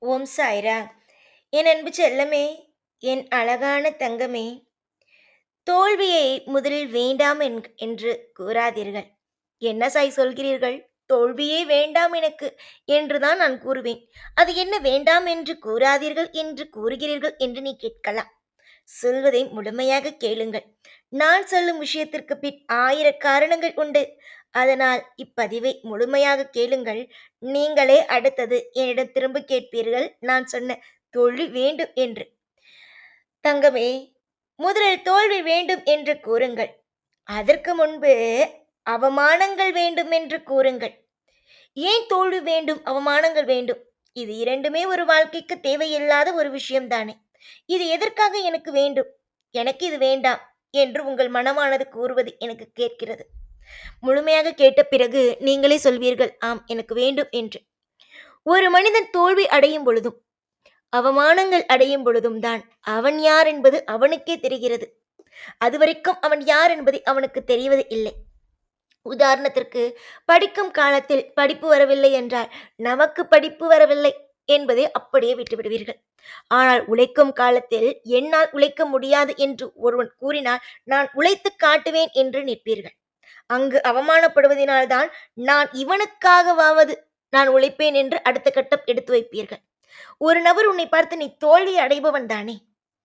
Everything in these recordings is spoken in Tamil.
ஓம் சாய்ரா. என் அன்பு செல்லமே என் அழகான தங்கமே தோல்வியை முதலில் வேண்டாம் என்- என்று கூறாதீர்கள். என்ன சாய் சொல்கிறீர்கள்? தோல்வியே வேண்டாம் எனக்கு என்றுதான் நான் கூறுவேன். அது என்ன வேண்டாம் என்று கூறாதீர்கள் என்று கூறுகிறீர்கள் என்று நீ கேட்கலாம். சொல்வதை முழுமையாக கேளுங்கள். நான் சொல்லும் விஷயத்திற்கு பின் ஆயிர காரணங்கள் உண்டு. அதனால் இப்பதிவை முழுமையாக கேளுங்கள். நீங்களே அடுத்தது என்னிடம் திரும்ப கேட்பீர்கள். நான் சொன்ன தோல்வி வேண்டும் என்று. தங்கமே முதலில் தோல்வி வேண்டும் என்று கூறுங்கள். அதற்கு முன்பு அவமானங்கள் வேண்டும் என்று கூறுங்கள். ஏன் தோல்வி வேண்டும் அவமானங்கள் வேண்டும்? இது இரண்டுமே ஒரு வாழ்க்கைக்கு தேவையில்லாத ஒரு விஷயம்தானே. இது எதற்காக எனக்கு வேண்டும்? எனக்கு இது வேண்டாம் என்று உங்கள் மனமானது கூறுவது எனக்கு கேட்கிறது. முழுமையாக கேட்ட பிறகு நீங்களே சொல்வீர்கள் ஆம் எனக்கு வேண்டும் என்று. ஒரு மனிதன் தோல்வி அடையும் பொழுதும் அவமானங்கள் அடையும் பொழுதும் தான் அவன் யார் என்பது அவனுக்கே தெரிகிறது. அதுவரைக்கும் அவன் யார் என்பது அவனுக்கு தெரிவது இல்லை. உதாரணத்திற்கு படிக்கும் காலத்தில் படிப்பு வரவில்லை என்றால் நமக்கு படிப்பு வரவில்லை என்பதை அப்படியே விட்டுவிடுவீர்கள். ஆனால் உழைக்கும் காலத்தில் என்னால் உழைக்க முடியாது என்று ஒருவன் கூறினால் நான் உழைத்து காட்டுவேன் என்று நிற்பீர்கள். அங்கு அவமானப்படுவதனால்தான் நான் இவனுக்காகவாவது நான் உழைப்பேன் என்று அடுத்த கட்டம் எடுத்து வைப்பீர்கள். ஒரு நபர் உன்னை பார்த்து நீ தோல்வி அடைபவன் தானே?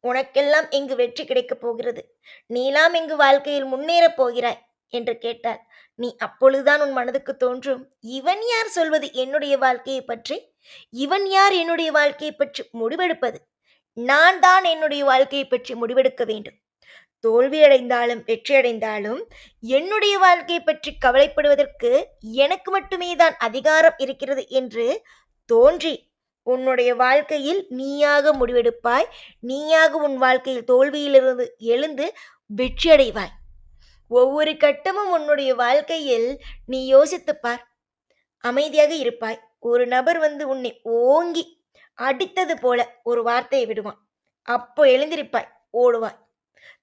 உனக்கெல்லாம் இங்கு வெற்றி கிடைக்கப் போகிறது? நீலாம் இங்கு வாழ்க்கையில் முன்னேறப் போகிறாய்? என்று கேட்டால் நீ அப்பொழுதுதான் உன் மனதுக்கு தோன்றும். இவன் யார் சொல்வது என்னுடைய வாழ்க்கையை பற்றி? இவன் யார் என்னுடைய வாழ்க்கையை பற்றி முடிவெடுப்பது? நான் தான் என்னுடைய வாழ்க்கையை பற்றி முடிவெடுக்க வேண்டும். தோல்வியடைந்தாலும் வெற்றியடைந்தாலும் என்னுடைய வாழ்க்கையை பற்றி கவலைப்படுவதற்கு எனக்கு மட்டுமே தான் அதிகாரம் இருக்கிறது என்று தோன்றி உன்னுடைய வாழ்க்கையில் நீயாக முடிவெடுப்பாய். நீயாக உன் வாழ்க்கையில் தோல்வியிலிருந்து எழுந்து வெற்றியடைவாய். ஒவ்வொரு கட்டமும் உன்னுடைய வாழ்க்கையில் நீ யோசித்துப் பார். அமைதியாக இருப்பாய். ஒரு நபர் வந்து உன்னை ஓங்கி அடித்தது போல ஒரு வார்த்தையை விடுவான். அப்போ எழுந்திருப்பாய் ஓடுவாய்.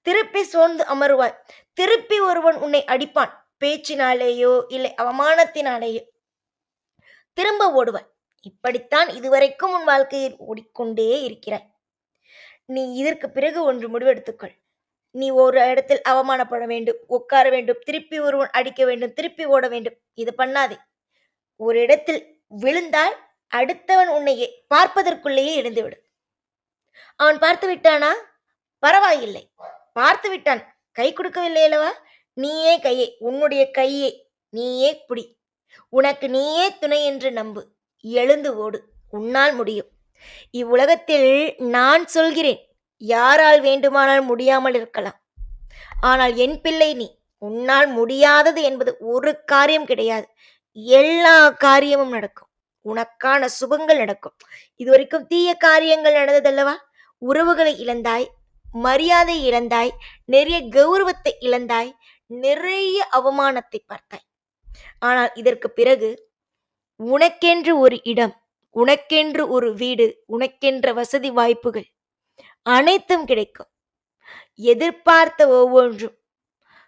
திருப்பி சோர்ந்து அமருவாய். திருப்பி ஒருவன் உன்னை அடிப்பான். பேச்சினாலேயோ இல்லை அவமானத்தினாலேயோ திரும்ப ஓடுவாய். இப்படித்தான் இதுவரைக்கும் உன் வாழ்க்கையில் ஓடிக்கொண்டே இருக்கிறாய். நீ இதற்கு பிறகு ஒன்று முடிவெடுத்துக்கொள் நீ ஒரு இடத்தில் அவமானப்பட வேண்டும் உட்கார வேண்டும் திருப்பி ஒருவன் அடிக்க வேண்டும் திருப்பி ஓட வேண்டும். இது பண்ணாதே. ஒரு இடத்தில் விழுந்தால் அடுத்தவன் உன்னை பார்ப்பதற்குள்ளேயே எழுந்துவிடும். அவன் பார்த்து விட்டானா பரவாயில்லை. பார்த்து விட்டான். கை கொடுக்கவில்லை அல்லவா? நீயே கையை உன்னுடைய கையை நீயே பிடி. உனக்கு நீயே துணை என்று நம்பு. எழுந்து ஓடு. உன்னால் முடியும். இவ்வுலகத்தில் நான் சொல்கிறேன். யாரால் வேண்டுமானால் முடியாமல் இருக்கலாம். ஆனால் என் பிள்ளை நீ. உன்னால் முடியாதது என்பது ஒரு காரியம் கிடையாது. எல்லா காரியமும் நடக்கும். உனக்கான சுபங்கள் நடக்கும். இதுவரைக்கும் தீய காரியங்கள் நடந்ததல்லவா? உறவுகளை இழந்தாய். மரியாதை இழந்தாய் நிறைய கௌரவத்தை இழந்தாய் நிறைய அவமானத்தை பார்த்தாய். ஆனால் இதற்கு பிறகு உனக்கென்று ஒரு இடம் உனக்கென்று ஒரு வீடு உனக்கென்ற வசதி வாய்ப்புகள் அனைத்தும் கிடைக்கும். எதிர்பார்த்த ஒவ்வொன்றும்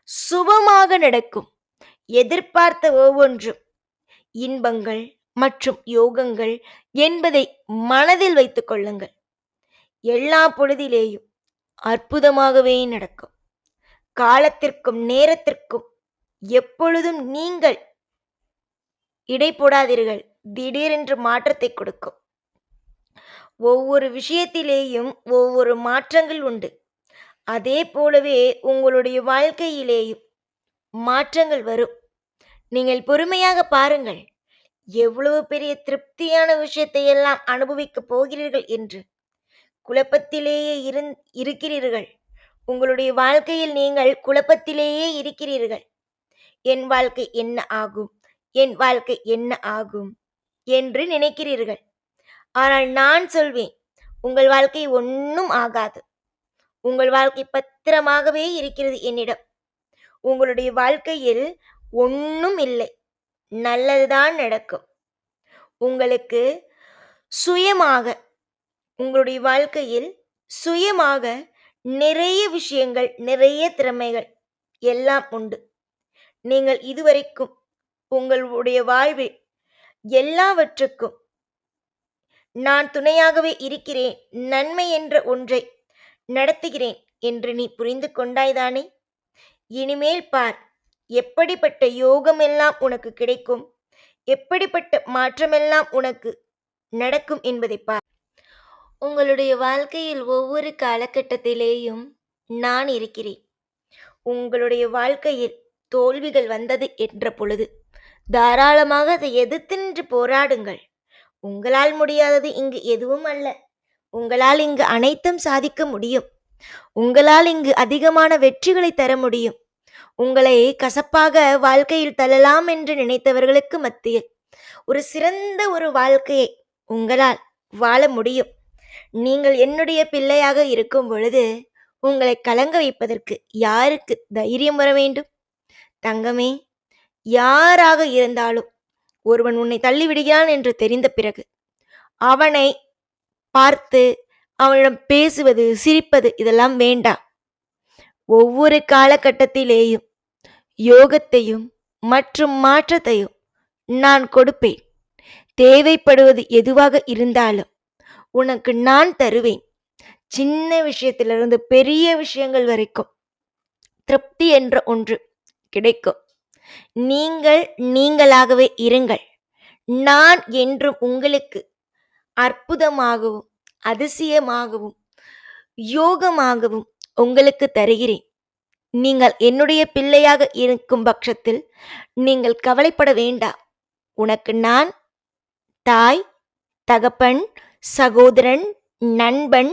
சுபமாக நடக்கும். எதிர்பார்த்த ஒவ்வொன்றும் இன்பங்கள் மற்றும் யோகங்கள் என்பதை மனதில் வைத்துக் கொள்ளுங்கள். எல்லா பொழுதிலேயும் அற்புதமாகவே நடக்கும். காலத்திற்கும் நேரத்திற்கும் எப்பொழுதும் நீங்கள் இடை போடாதீர்கள். திடீரென்று மாற்றத்தை கொடுக்கும். ஒவ்வொரு விஷயத்திலேயும் ஒவ்வொரு மாற்றங்கள் உண்டு. அதே போலவே உங்களுடைய வாழ்க்கையிலேயும் மாற்றங்கள் வரும். நீங்கள் பொறுமையாக பாருங்கள். எவ்வளவு பெரிய திருப்தியான விஷயத்தை எல்லாம் அனுபவிக்கப் போகிறீர்கள் என்று. குழப்பத்திலேயே இருந் இருக்கிறீர்கள். உங்களுடைய வாழ்க்கையில் நீங்கள் குழப்பத்திலேயே இருக்கிறீர்கள். என் வாழ்க்கை என்ன ஆகும்? என் வாழ்க்கை என்ன ஆகும்? என்று நினைக்கிறீர்கள். ஆனால் நான் சொல்வேன் உங்கள் வாழ்க்கை ஒன்றும் ஆகாது. உங்கள் வாழ்க்கை பத்திரமாகவே இருக்கிறது என்னிடம். உங்களுடைய வாழ்க்கையில் ஒன்றும் இல்லை. நல்லதுதான் நடக்கும். உங்களுக்கு சுயமாக உங்களுடைய வாழ்க்கையில் சுயமாக நிறைய விஷயங்கள் நிறைய திறமைகள் எல்லாம் உண்டு. நீங்கள் இதுவரைக்கும் உங்களுடைய வாழ்வில் எல்லாவற்றுக்கும் நான் துணையாகவே இருக்கிறேன் நன்மை என்ற ஒன்றை நடத்துகிறேன் என்று நீ புரிந்து கொண்டாய்தானே இனிமேல் பார் எப்படிப்பட்ட யோகமெல்லாம் உனக்கு கிடைக்கும்? எப்படிப்பட்ட மாற்றமெல்லாம் உனக்கு நடக்கும் என்பதை பார். உங்களுடைய வாழ்க்கையில் ஒவ்வொரு காலகட்டத்திலேயும் நான் இருக்கிறேன். உங்களுடைய வாழ்க்கையில் தோல்விகள் வந்தது என்ற பொழுது தாராளமாக அதை எதிர்த்தின்று போராடுங்கள். உங்களால் முடியாதது இங்கு எதுவும் அல்ல. உங்களால் இங்கு அனைத்தும் சாதிக்க முடியும். உங்களால் இங்கு அதிகமான வெற்றிகளை தர முடியும். உங்களை கசப்பாக வாழ்க்கையில் தள்ளலாம் என்று நினைத்தவர்களுக்கு மத்தியில் ஒரு சிறந்த ஒரு வாழ்க்கையை உங்களால் வாழ முடியும். நீங்கள் என்னுடைய பிள்ளையாக இருக்கும் பொழுது உங்களை கலங்க வைப்பதற்கு யாருக்கு தைரியம் வர வேண்டும்? தங்கமே யாராக இருந்தாலும் ஒருவன் உன்னை தள்ளிவிடுகிறான் என்று தெரிந்த பிறகு அவனை பார்த்து அவனிடம் பேசுவது சிரிப்பது இதெல்லாம் வேண்டாம். ஒவ்வொரு காலகட்டத்திலேயும் யோகத்தையும் மற்றும் மாற்றத்தையும் நான் கொடுப்பேன். தேவைப்படுவது எதுவாக இருந்தாலும் உனக்கு நான் தருவேன். சின்ன விஷயத்திலிருந்து பெரிய விஷயங்கள் வரைக்கும் திருப்தி என்ற ஒன்று கிடைக்கும். நீங்கள் நீங்களாகவே இருங்கள். நான் என்றும் உங்களுக்கு அற்புதமாகவும் அதிசயமாகவும் யோகமாகவும் உங்களுக்கு தருகிறேன். நீங்கள் என்னுடைய பிள்ளையாக இருக்கும் பட்சத்தில் நீங்கள் கவலைப்பட வேண்டாம். உனக்கு நான் தாய் தகப்பன் சகோதரன் நண்பன்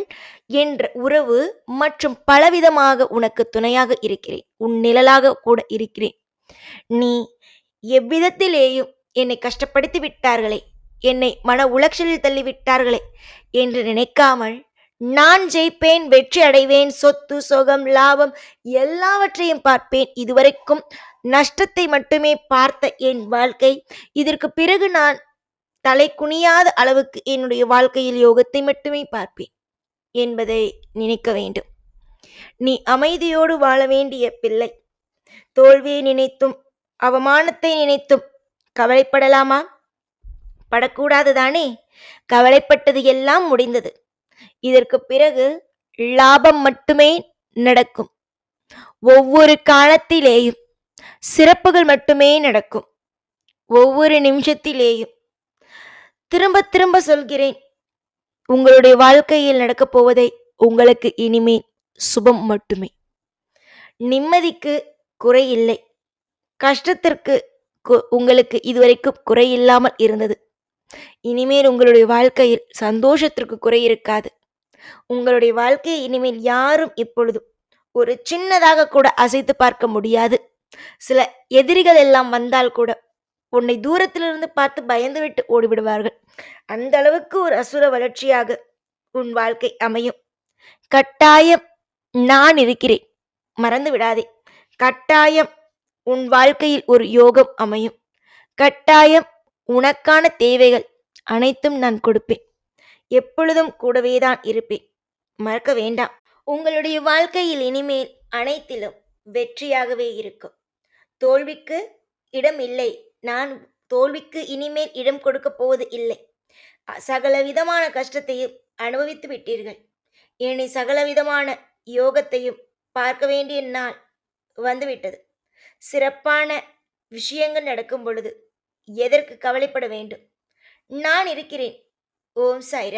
என்ற உறவு மற்றும் பலவிதமாக உனக்கு துணையாக இருக்கிறேன். உன் நிழலாக கூட இருக்கிறேன். நீ எவ்விதத்திலேயும் என்னை கஷ்டப்படுத்தி விட்டார்களே என்னை மன உளைச்சலில் தள்ளிவிட்டார்களே என்று நினைக்காமல் நான் ஜெயிப்பேன் வெற்றி அடைவேன் சொத்து சுகம் லாபம் எல்லாவற்றையும் பார்ப்பேன். இதுவரைக்கும் நஷ்டத்தை மட்டுமே பார்த்த என் வாழ்க்கை. இதற்கு பிறகு நான் தலை குனியாத அளவுக்கு என்னுடைய வாழ்க்கையில் யோகத்தை மட்டுமே பார்ப்பேன் என்பதை நினைக்க வேண்டும். நீ அமைதியோடு வாழ வேண்டிய பிள்ளை. தோல்வியை நினைத்தும் அவமானத்தை நினைத்தும் கவலைப்படலாமா? படக்கூடாது தானே? கவலைப்பட்டது எல்லாம் முடிந்தது. இதற்கு பிறகு லாபம் மட்டுமே நடக்கும். ஒவ்வொரு காலத்திலேயும் சிறப்புகள் மட்டுமே நடக்கும். ஒவ்வொரு நிமிஷத்திலேயும் திரும்ப திரும்ப சொல்கிறேன். உங்களுடைய வாழ்க்கையில் நடக்கப் போவதை உங்களுக்கு இனிமேல் சுபம் மட்டுமே. நிம்மதிக்கு குறை இல்லை. கஷ்டத்திற்கு கு- உங்களுக்கு இதுவரைக்கும் குறை இல்லாமல் இருந்தது. இனிமேல் உங்களுடைய வாழ்க்கையில் சந்தோஷத்திற்கு குறை இருக்காது. உங்களுடைய வாழ்க்கையை இனிமேல் யாரும் இப்பொழுதும் ஒரு சின்னதாக கூட அசைத்து பார்க்க முடியாது. சில எதிரிகள் எல்லாம் வந்தால் கூட உன்னை தூரத்திலிருந்து பார்த்து பயந்துவிட்டு ஓடிவிடுவார்கள். அந்த அளவுக்கு ஒரு அசுர வளர்ச்சியாக உன் வாழ்க்கை அமையும். கட்டாயம் நான் இருக்கிறேன். மறந்து விடாதே. கட்டாயம் உன் வாழ்க்கையில் ஒரு யோகம் அமையும். கட்டாயம் உனக்கான தேவைகள் அனைத்தும் நான் கொடுப்பேன். எப்பொழுதும் கூடவே தான் இருப்பேன். மறக்க வேண்டாம். உங்களுடைய வாழ்க்கையில் இனிமேல் அனைத்திலும் வெற்றியாகவே இருக்கும். தோல்விக்கு இடம் இல்லை. நான் தோல்விக்கு இனிமேல் இடம் கொடுக்க போவது இல்லை. சகல விதமான கஷ்டத்தையும் அனுபவித்து விட்டீர்கள். இனி சகல விதமான யோகத்தையும் பார்க்க வேண்டிய நாள் வந்துவிட்டது. சிறப்பான விஷயங்கள் நடக்கும் பொழுது எதற்கு கவலைப்பட வேண்டும்? நான் இருக்கிறேன். ஓம் சைர